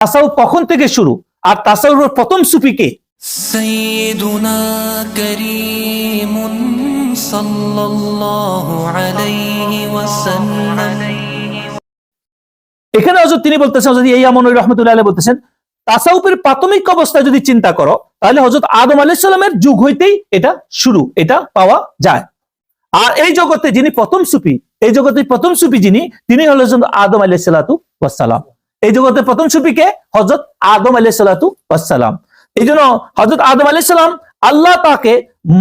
তাসাউ কখন থেকে শুরু? আর তাসাউর প্রথম সুফি কে? এখানে হজর তিনি বলতেছেন হযরত এই আমন রহমতুল্লাহ বলতেছেন তাসাউপের প্রাথমিক অবস্থায় যদি চিন্তা করো তাহলে হজরত আদম আলাইহিস যুগ হইতেই এটা শুরু এটা পাওয়া যায়। আর এই জগতে যিনি প্রথম সুফি এই জগতে প্রথম সুফি যিনি তিনি হলেন আদম আলাইহিস সালাতু ওয়াস এই জগতে প্রথম সুফি কে হজরত আদম আলাইহিস সালাতু ওয়াসসালাম। এই জন্য হজরত আদম আলাইহিস সালাম আল্লাহ তাকে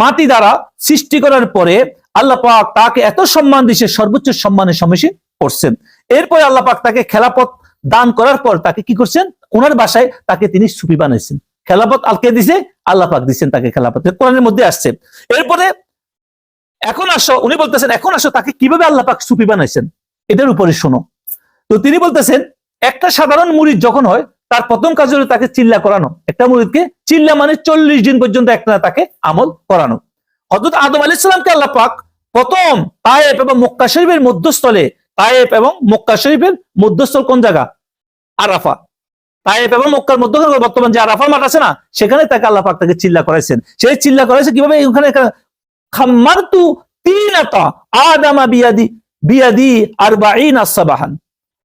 মাটি দ্বারা সৃষ্টি করার পরে আল্লাহ পাক তাকে এত সম্মান দিছে সর্বোচ্চ সম্মানের সম্মুখীন করছেন এরপরে আল্লাহ পাক তাকে খেলাপথ দান করার পর তাকে কি করছেন? ওনার বাসায় তাকে তিনি সুফি বানাইছেন খেলাপথ আলকে দিছে? আল্লাহ পাক দিচ্ছেন তাকে খেলাপথ। কোরআনের মধ্যে আসছে। এরপরে এখন আসো, উনি বলতেছেন, এখন আসো, তাকে কীভাবে আল্লাহ পাক সুফি বানাইছেন? এটার উপরে শোনো। তো তিনি বলতেছেন একটা সাধারণ মুরিদ যখন হয়, তার প্রথম কাজ হলো তাকে চিল্লা করানো। একটা মুরিদকে চিল্লা মানে চল্লিশ দিন পর্যন্ত একটা তাকে আমল করানো। হজরত আদম আলাইহিস সালামকে আল্লাহ পাক প্রথম তায়েব এবং মক্কা শরীফের মধ্যস্থলে তায়েব এবং মক্কা শরীফের মধ্যস্থল কোন জায়গা? আরাফা তায়েব এবং মক্কার মধ্যখানে বর্তমান যে আরাফা মাঠ আছে না, সেখানে তাকে আল্লাহ পাক তাকে চিল্লা করাইছেন। সেই চিল্লা করাইছে কীভাবে? ওখানে খাম্মারতু তিনাতা আদামা বিয়াদি বিয়াদি আরবাঈন আসসাবাহান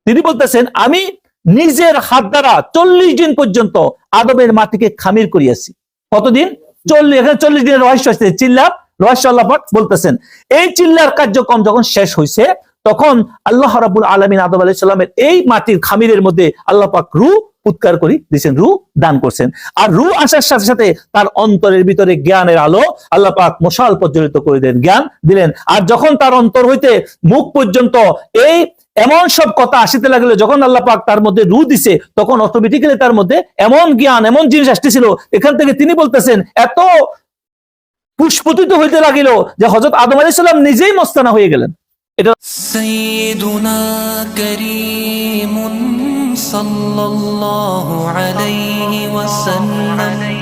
তিনি বলতেছেন, আমি নিজের হাত দ্বারা চল্লিশ দিন পর্যন্ত আদমের মাটিকে খামির করিয়াছি। কতদিন? চল্লিশ, এখানে চল্লিশ দিনের রহস্য আছে চিল্লা রহস্য আল্লাহ বলতেছেন। এই চিল্লার কার্যক্রম যখন শেষ হয়েছে তখন আল্লাহ রাবুল আলমিন আদম আলাইহিস সালামের এই মাটির খামিরের মধ্যে আল্লাহ পাক রু উৎকার করি, দিয়েছেন, রু দান করছেন। আর রু আসার সাথে সাথে তার অন্তরের ভিতরে জ্ঞানের আলো আল্লাহ পাক মশাল প্রজ্বলিত করে দেন, জ্ঞান দিলেন। আর যখন তার অন্তর হইতে মুখ পর্যন্ত এই এমন সব কথা আসিতে লাগল, যখন আল্লাহ পাক তার মধ্যে রু দিছে, তখন অটোমেটিক্যালি তার মধ্যে এমন জ্ঞান, এমন জিনিস আসতেছিল। এখান থেকে তিনি বলতেছেন, এত পুষ্পতিত হইতে লাগিল যে হজরত আদম আলি সাল্লাম নিজেই মস্তানা হয়ে গেলেন। এটা সাল্লাল্লাহু আলাইহি ওয়াসাল্লাম।